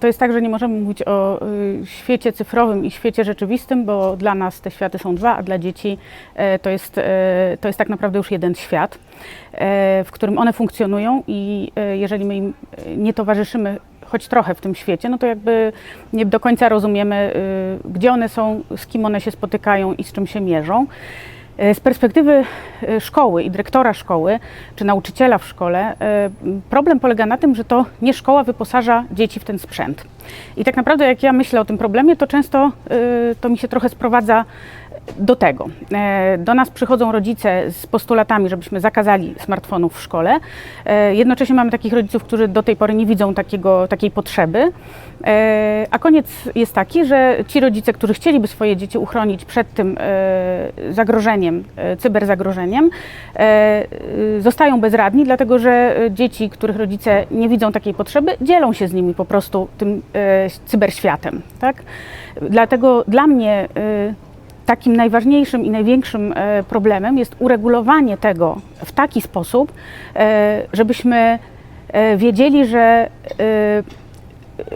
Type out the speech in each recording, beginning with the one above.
To jest tak, że nie możemy mówić o y, świecie cyfrowym i świecie rzeczywistym, bo dla nas te światy są dwa, a dla dzieci e, to jest, e, to jest tak naprawdę już jeden świat, e, w którym one funkcjonują i jeżeli my im nie towarzyszymy choć trochę w tym świecie, no to jakby nie do końca rozumiemy, y, gdzie one są, z kim one się spotykają i z czym się mierzą. E, Z perspektywy e, szkoły i dyrektora szkoły, czy nauczyciela w szkole, e, problem polega na tym, że to nie szkoła wyposaża dzieci w ten sprzęt. I tak naprawdę, jak ja myślę o tym problemie, to często to mi się trochę sprowadza do tego. E, Do nas przychodzą rodzice z postulatami, żebyśmy zakazali smartfonów w szkole. E, Jednocześnie mamy takich rodziców, którzy do tej pory nie widzą takiego, takiej potrzeby. E, A koniec jest taki, że ci rodzice, którzy chcieliby swoje dzieci uchronić przed tym zagrożeniem, cyberzagrożeniem, zostają bezradni, dlatego że dzieci, których rodzice nie widzą takiej potrzeby, dzielą się z nimi po prostu tym cyberświatem. Tak? Dlatego dla mnie takim najważniejszym i największym e, problemem jest uregulowanie tego w taki sposób, e, żebyśmy e, wiedzieli, że,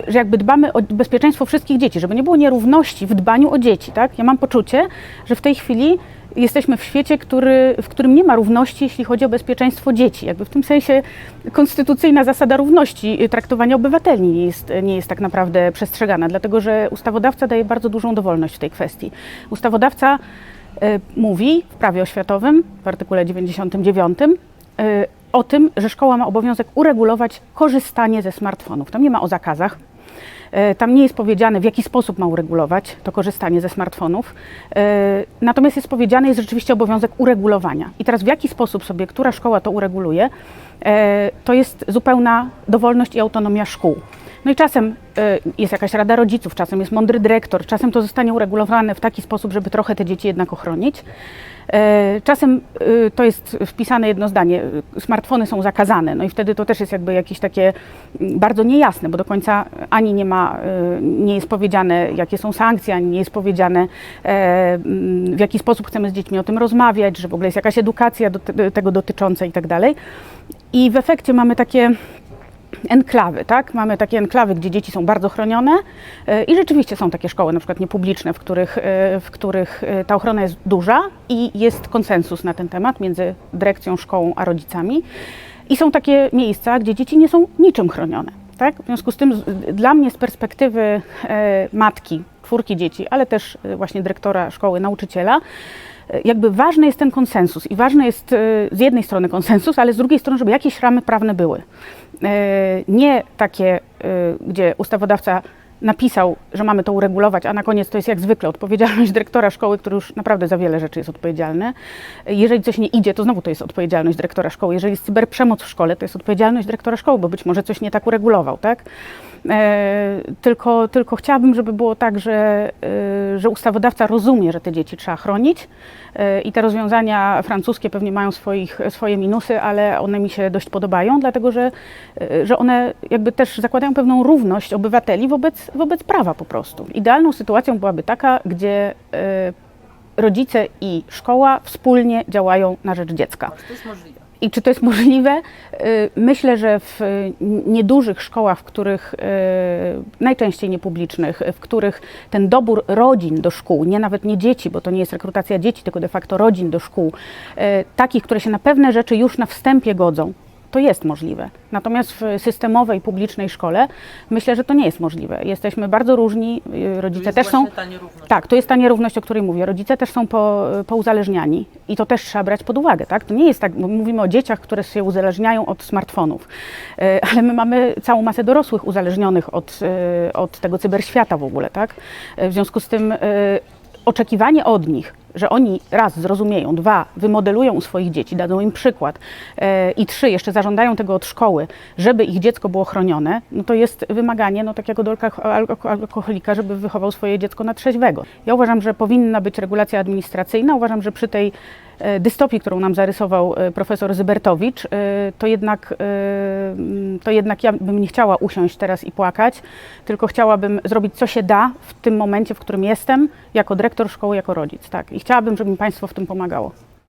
że jakby dbamy o bezpieczeństwo wszystkich dzieci, żeby nie było nierówności w dbaniu o dzieci. Tak? Ja mam poczucie, że w tej chwili jesteśmy w świecie, który, w którym nie ma równości, jeśli chodzi o bezpieczeństwo dzieci. Jakby w tym sensie konstytucyjna zasada równości traktowania obywateli nie jest, nie jest tak naprawdę przestrzegana, dlatego że ustawodawca daje bardzo dużą dowolność w tej kwestii. Ustawodawca e, mówi w prawie oświatowym w artykule 99 e, o tym, że szkoła ma obowiązek uregulować korzystanie ze smartfonów. Tam nie ma o zakazach. E, Tam nie jest powiedziane, w jaki sposób ma uregulować to korzystanie ze smartfonów. E, Natomiast jest powiedziane, jest rzeczywiście obowiązek uregulowania. I teraz w jaki sposób sobie, która szkoła to ureguluje, e, to jest zupełna dowolność i autonomia szkół. No i czasem e, jest jakaś rada rodziców, czasem jest mądry dyrektor, czasem to zostanie uregulowane w taki sposób, żeby trochę te dzieci jednak ochronić. E, Czasem e, to jest wpisane jedno zdanie, smartfony są zakazane, no i wtedy to też jest jakby jakieś takie mm, bardzo niejasne, bo do końca ani nie ma, nie jest powiedziane, jakie są sankcje, ani nie jest powiedziane, e, mm, w jaki sposób chcemy z dziećmi o tym rozmawiać, że w ogóle jest jakaś edukacja do te- tego dotycząca i tak dalej. I w efekcie mamy takie enklawy, tak? Mamy takie enklawy, gdzie dzieci są bardzo chronione e, i rzeczywiście są takie szkoły, na przykład niepubliczne, w których, e, w których e, ta ochrona jest duża i jest konsensus na ten temat między dyrekcją, szkołą a rodzicami. I są takie miejsca, gdzie dzieci nie są niczym chronione. Tak? W związku z tym dla mnie z perspektywy matki, czwórki dzieci, ale też właśnie dyrektora szkoły, nauczyciela, jakby ważny jest ten konsensus i ważny jest e, z jednej strony konsensus, ale z drugiej strony, żeby jakieś ramy prawne były. E, Nie takie, e, gdzie ustawodawca napisał, że mamy to uregulować, a na koniec to jest jak zwykle odpowiedzialność dyrektora szkoły, który już naprawdę za wiele rzeczy jest odpowiedzialny. Jeżeli coś nie idzie, to znowu to jest odpowiedzialność dyrektora szkoły. Jeżeli jest cyberprzemoc w szkole, to jest odpowiedzialność dyrektora szkoły, bo być może coś nie tak uregulował, tak? E, tylko, tylko chciałabym, żeby było tak, że, e, że ustawodawca rozumie, że te dzieci trzeba chronić e, i te rozwiązania francuskie pewnie mają swoich, swoje minusy, ale one mi się dość podobają, dlatego że, że one jakby też zakładają pewną równość obywateli wobec, wobec prawa po prostu. Idealną sytuacją byłaby taka, gdzie rodzice i szkoła wspólnie działają na rzecz dziecka. To jest możliwe. I czy to jest możliwe? Y, Myślę, że w niedużych szkołach, w których y, najczęściej niepublicznych, w których ten dobór rodzin do szkół, nie nawet nie dzieci, bo to nie jest rekrutacja dzieci, tylko de facto rodzin do szkół, y, takich, które się na pewne rzeczy już na wstępie godzą, to jest możliwe. Natomiast w systemowej, publicznej szkole myślę, że to nie jest możliwe. Jesteśmy bardzo różni, y, rodzice też są. ta nierówność. Tak, to jest ta nierówność, o której mówię. Rodzice też są po, pouzależniani i to też trzeba brać pod uwagę. Tak? To nie jest tak, bo mówimy o dzieciach, które się uzależniają od smartfonów, E, ale my mamy całą masę dorosłych uzależnionych od, od tego cyberświata w ogóle. Tak? W związku z tym oczekiwanie od nich, że oni raz zrozumieją, dwa wymodelują u swoich dzieci, dadzą im przykład e, i trzy jeszcze zażądają tego od szkoły, żeby ich dziecko było chronione, no to jest wymaganie, no tak alko- alko- alkoholika, żeby wychował swoje dziecko na trzeźwego. Ja uważam, że powinna być regulacja administracyjna, uważam, że przy tej e, dystopii, którą nam zarysował e, profesor Zybertowicz, e, to jednak, to jednak ja bym nie chciała usiąść teraz i płakać, tylko chciałabym zrobić co się da w tym momencie, w którym jestem, jako dyrektor szkoły, jako rodzic. Tak. Chciałabym, żeby mi państwo w tym pomagało.